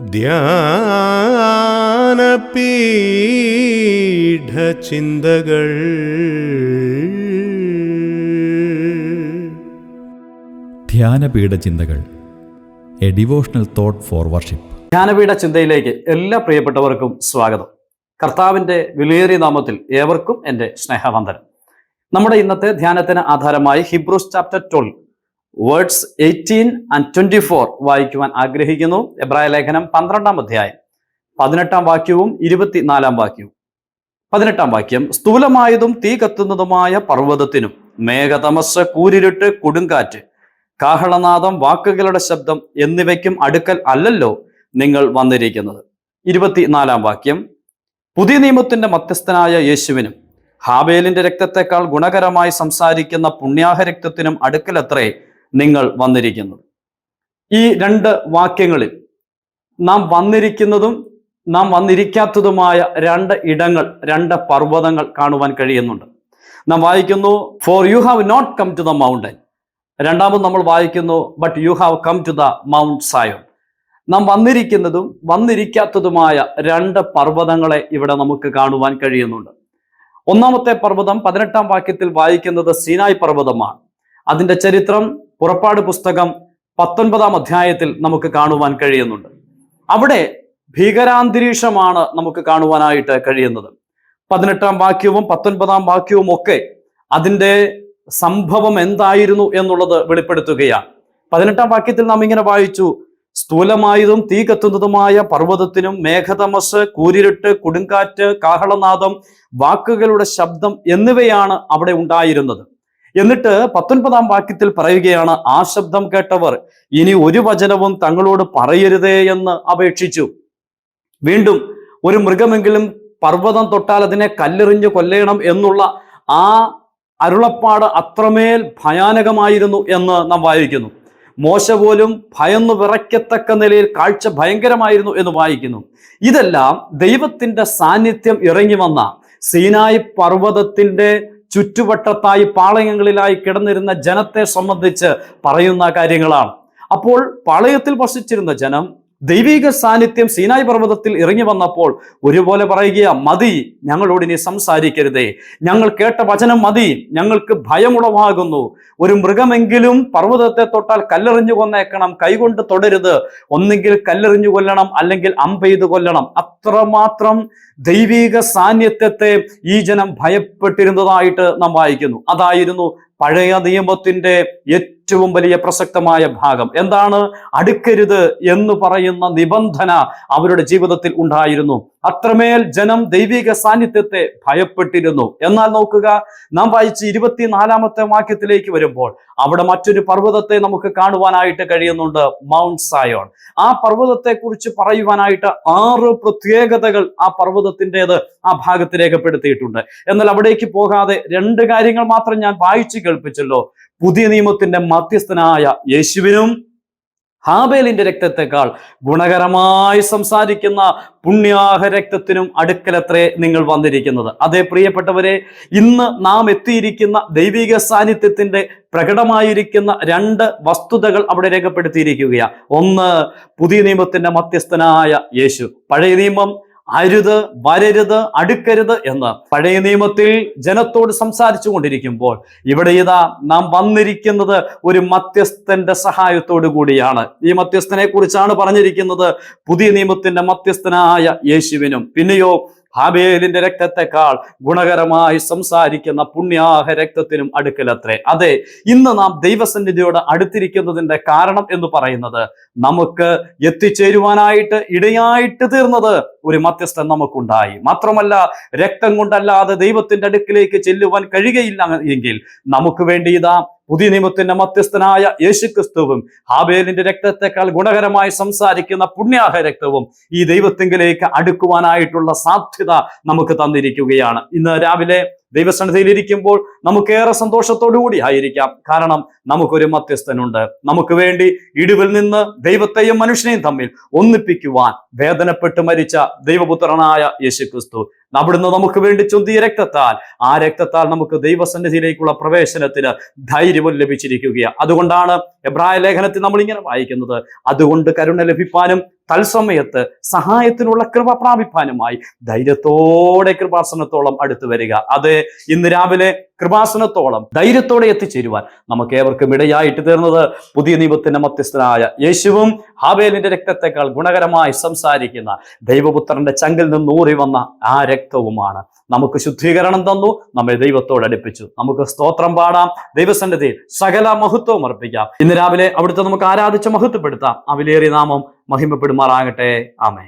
ധ്യാനപീഠചിന്തകൾ. ധ്യാനപീഠ ചിന്തകൾ a devotional thought for worship. ധ്യാനപീഠ ചിന്തയിലേക്ക് എല്ലാ പ്രിയപ്പെട്ടവർക്കും സ്വാഗതം. കർത്താവിന്റെ വിലയേറിയ നാമത്തിൽ ഏവർക്കും എന്റെ സ്നേഹവന്ദനം. നമ്മുടെ ഇന്നത്തെ ധ്യാനത്തിന് ആധാരമായി Hebrews chapter twelve words eighteen and twenty four വായിക്കുവാൻ ആഗ്രഹിക്കുന്നു. എബ്രായ ലേഖനം പന്ത്രണ്ടാം അധ്യായം പതിനെട്ടാം വാക്യവും ഇരുപത്തിനാലാം വാക്യവും. പതിനെട്ടാം വാക്യം സ്ഥൂലമായതും തീ കത്തുന്നതുമായ പർവതത്തിനും മേഘതമസ് കൂരിരുട്ട് കൊടുങ്കാറ്റ് കാഹളനാദം വാക്കുകളുടെ ശബ്ദം എന്നിവയ്ക്കും അടുക്കൽ അല്ലല്ലോ നിങ്ങൾ വന്നിരിക്കുന്നത്. ഇരുപത്തിനാലാം വാക്യം പുതിയ നിയമത്തിന്റെ മധ്യസ്ഥനായ യേശുവിനും ഹാബേലിന്റെ രക്തത്തെക്കാൾ ഗുണകരമായി സംസാരിക്കുന്ന പുണ്യാഹ രക്തത്തിനും അടുക്കലത്രേ നിങ്ങൾ വന്നിരിക്കുന്നത് ഈ രണ്ട് വാക്യങ്ങളിൽ നാം വന്നിരിക്കുന്നതും നാം വന്നിരിക്കാത്തതുമായ രണ്ട് ഇടങ്ങൾ രണ്ട് പർവതങ്ങൾ കാണുവാൻ കഴിയുന്നുണ്ട്. നാം വായിക്കുന്നു for you have not come to the mountain രണ്ടാമത് നമ്മൾ വായിക്കുന്നു but you have come to the mount Zion നാം വന്നിരിക്കുന്നതും വന്നിരിക്കാത്തതുമായ രണ്ട് പർവതങ്ങളെ ഇവിടെ നമുക്ക് കാണുവാൻ കഴിയുന്നുണ്ട്. ഒന്നാമത്തെ പർവതം പതിനെട്ടാം വാക്യത്തിൽ വായിക്കുന്നത് സീനായ് പർവതമാണ്. അതിന്റെ ചരിത്രം പുറപ്പാട് പുസ്തകം പത്തൊൻപതാം അധ്യായത്തിൽ നമുക്ക് കാണുവാൻ കഴിയുന്നുണ്ട്. അവിടെ ഭീകരാന്തരീക്ഷമാണ് നമുക്ക് കാണുവാനായിട്ട് കഴിയുന്നത്. പതിനെട്ടാം വാക്യവും പത്തൊൻപതാം വാക്യവും ഒക്കെ അതിന്റെ സംഭവം എന്തായിരുന്നു എന്നുള്ളത് വെളിപ്പെടുത്തുകയാണ്. പതിനെട്ടാം വാക്യത്തിൽ നാം ഇങ്ങനെ വായിച്ചു സ്ഥൂലമായതും തീ കത്തുന്നതുമായ പർവതത്തിനും മേഘതമസ് കൂരിരുട്ട് കൊടുങ്കാറ്റ് കാഹളനാദം വാക്കുകളുടെ ശബ്ദം എന്നിവയാണ് അവിടെ ഉണ്ടായിരുന്നത്. എന്നിട്ട് പത്തൊൻപതാം വാക്യത്തിൽ പറയുകയാണ് ആ ശബ്ദം കേട്ടവർ ഇനി ഒരു വചനവും തങ്ങളോട് പറയരുതേ എന്ന് അപേക്ഷിച്ചു. വീണ്ടും ഒരു മൃഗമെങ്കിലും പർവതം തൊട്ടാൽ അതിനെ കല്ലെറിഞ്ഞു കൊല്ലണം എന്നുള്ള ആ അരുളപ്പാട് അത്രമേൽ ഭയാനകമായിരുന്നു എന്ന് നാം വായിക്കുന്നു. മോശ പോലും ഭയന്നു വിറയ്ക്കത്തക്ക നിലയിൽ കാഴ്ച ഭയങ്കരമായിരുന്നു എന്ന് വായിക്കുന്നു. ഇതെല്ലാം ദൈവത്തിന്റെ സാന്നിധ്യം ഇറങ്ങി വന്ന സീനായി പർവതത്തിന്റെ ചുറ്റുവട്ടത്തായി പാളയങ്ങളിലായി കിടന്നിരുന്ന ജനത്തെ സംബന്ധിച്ച് പറയുന്ന കാര്യങ്ങളാണ്. അപ്പോൾ പാളയത്തിൽ വസിച്ചിരുന്ന ജനം ദൈവിക സാന്നിധ്യം സീനായ് പർവതത്തിൽ ഇറങ്ങി വന്നപ്പോൾ ഒരുപോലെ പറയുക മതി ഞങ്ങളോട് ഇനി സംസാരിക്കരുതേ. ഞങ്ങൾ കേട്ട വചനം മതി. ഞങ്ങൾക്ക് ഭയമുളവാകുന്നു. ഒരു മൃഗമെങ്കിലും പർവതത്തെ തൊട്ടാൽ കല്ലെറിഞ്ഞു കൊന്നേക്കണം. കൈകൊണ്ട് തൊടരുത്. ഒന്നെങ്കിൽ കല്ലെറിഞ്ഞു കൊല്ലണം അല്ലെങ്കിൽ അമ്പെയ്ത് കൊല്ലണം. അത്രമാത്രം ദൈവിക സാന്നിധ്യത്തെ ഈ ജനം ഭയപ്പെട്ടിരുന്നതായിട്ട് നാം വായിക്കുന്നു. അതായിരുന്നു പഴയ നിയമത്തിന്റെ ഏറ്റവും വലിയ പ്രസക്തമായ ഭാഗം. എന്താണ്? അടുക്കരുത് എന്ന് പറയുന്ന നിബന്ധന അവരുടെ ജീവിതത്തിൽ ഉണ്ടായിരുന്നു. അത്രമേൽ ജനം ദൈവിക സാന്നിധ്യത്തെ ഭയപ്പെട്ടിരുന്നു. എന്നാൽ നോക്കുക നാം വായിച്ച് ഇരുപത്തിനാലാമത്തെ വാക്യത്തിലേക്ക് വരുമ്പോൾ അവിടെ മറ്റൊരു പർവതത്തെ നമുക്ക് കാണുവാനായിട്ട് കഴിയുന്നുണ്ട് മൗണ്ട് സായോൺ. ആ പർവതത്തെ കുറിച്ച് പറയുവാനായിട്ട് ആറ് പ്രത്യേകതകൾ ആ പർവതത്തിന്റെത് ആ ഭാഗത്ത് രേഖപ്പെടുത്തിയിട്ടുണ്ട്. എന്നാൽ അവിടേക്ക് പോകാതെ രണ്ട് കാര്യങ്ങൾ മാത്രം ഞാൻ വായിച്ചു കേൾപ്പിച്ചല്ലോ പുതിയ നിയമത്തിന്റെ മധ്യസ്ഥനായ യേശുവിനും ഹാബേലിന്റെ രക്തത്തെക്കാൾ ഗുണകരമായി സംസാരിക്കുന്ന പുണ്യാഹ രക്തത്തിനും അടുക്കലത്രേ നിങ്ങൾ വന്നിരിക്കുന്നത്. അതേ പ്രിയപ്പെട്ടവരെ ഇന്ന് നാം എത്തിയിരിക്കുന്ന ദൈവിക സാന്നിധ്യത്തിന്റെ പ്രകടമായിരിക്കുന്ന രണ്ട് വസ്തുതകൾ അവിടെ രേഖപ്പെടുത്തിയിരിക്കുകയാണ്. ഒന്ന് പുതിയ നിയമത്തിന്റെ മധ്യസ്ഥനായ യേശു. പഴയ നിയമം അരുത് വരരുത് അടുക്കരുത് എന്ന് പഴയ നിയമത്തിൽ ജനത്തോട് സംസാരിച്ചു കൊണ്ടിരിക്കുമ്പോൾ ഇവിടെ ഇതാ നാം വന്നിരിക്കുന്നത് ഒരു മധ്യസ്ഥന്റെ സഹായത്തോടു കൂടിയാണ്. ഈ മധ്യസ്ഥനെ കുറിച്ചാണ് പറഞ്ഞിരിക്കുന്നത് പുതിയ നിയമത്തിന്റെ മധ്യസ്ഥനായ യേശുവിനും. പിന്നെയോ ഹാബേലിന്റെ രക്തത്തെക്കാൾ ഗുണകരമായി സംസാരിക്കുന്ന പുണ്യാഹ രക്തത്തിനും അടുക്കലത്രേ. അതെ ഇന്ന് നാം ദൈവസന്നിധിയോട് അടുത്തിരിക്കുന്നതിന്റെ കാരണം എന്ന് പറയുന്നത് നമുക്ക് എത്തിച്ചേരുവാനായിട്ട് ഇടയായിട്ട് തീർന്നത് ഒരു മധ്യസ്ഥൻ നമുക്കുണ്ടായി. മാത്രമല്ല രക്തം കൊണ്ടല്ലാതെ ദൈവത്തിന്റെ അടുക്കിലേക്ക് ചെല്ലുവാൻ കഴിയുകയില്ല എങ്കിൽ നമുക്ക് വേണ്ടി ഇതാ പുതിയ നിയമത്തിന്റെ മധ്യസ്ഥനായ യേശുക്രിസ്തുവും ഹാബേലിന്റെ രക്തത്തെക്കാൾ ഗുണകരമായി സംസാരിക്കുന്ന പുണ്യാഹ രക്തവും ഈ ദൈവത്തിങ്കിലേക്ക് അടുക്കുവാനായിട്ടുള്ള സാധ്യത നമുക്ക് തന്നിരിക്കുകയാണ്. ഇന്ന് രാവിലെ ദൈവസന്നിധിയിൽ ഇരിക്കുമ്പോൾ നമുക്കേറെ സന്തോഷത്തോടു കൂടി ആയിരിക്കാം. കാരണം നമുക്കൊരു മധ്യസ്ഥനുണ്ട്. നമുക്ക് വേണ്ടി ഇടിവിൽ നിന്ന് ദൈവത്തെയും മനുഷ്യനെയും തമ്മിൽ ഒന്നിപ്പിക്കുവാൻ വേദനപ്പെട്ട് മരിച്ച ദൈവപുത്രനായ യേശുക്രിസ്തു അവിടുന്ന് നമുക്ക് വേണ്ടി ചൊന്തിയ രക്തത്താൽ. ആ രക്തത്താൽ നമുക്ക് ദൈവസന്നിധിയിലേക്കുള്ള പ്രവേശനത്തിന് ധൈര്യവും ലഭിച്ചിരിക്കുകയാണ് അതുകൊണ്ടാണ് എബ്രായ ലേഖനത്തിൽ നമ്മൾ ഇങ്ങനെ വായിക്കുന്നത്. അതുകൊണ്ട് കരുണ ലഭിപ്പാനും തത്സമയത്ത് സഹായത്തിനുള്ള കൃപ പ്രാപിപ്പാനുമായി ധൈര്യത്തോടെ കൃപാസനത്തോളം അടുത്തു വരിക. അത് ഇന്ന് രാവിലെ കൃപാസനത്തോളം ധൈര്യത്തോടെ എത്തിച്ചേരുവാൻ നമുക്ക് ഏവർക്കും ഇടയായിട്ട് തീർന്നത്. പുതിയ നിയമത്തിന്റെ മധ്യസ്ഥനായ യേശുവും ഹാബേലിന്റെ രക്തത്തെക്കാൾ ഗുണകരമായി സംസാരിക്കുന്ന ദൈവപുത്രന്റെ ചങ്കിൽ നിന്ന് ഊറി വന്ന ആ രക്തവുമാണ് നമുക്ക് ശുദ്ധീകരണം തന്നു നമ്മെ ദൈവത്തോട് അടുപ്പിച്ചു. നമുക്ക് സ്തോത്രം പാടാം. ദൈവസന്നിധിയിൽ സകല മഹത്വവും അർപ്പിക്കാം. ഇന്ന് രാവിലെ അവിടുത്തെ നമുക്ക് ആരാധിച്ച് മഹത്വപ്പെടുത്താം. അവിലേറി നാമം മഹിമപ്പെടുമാറാകട്ടെ. ആമേ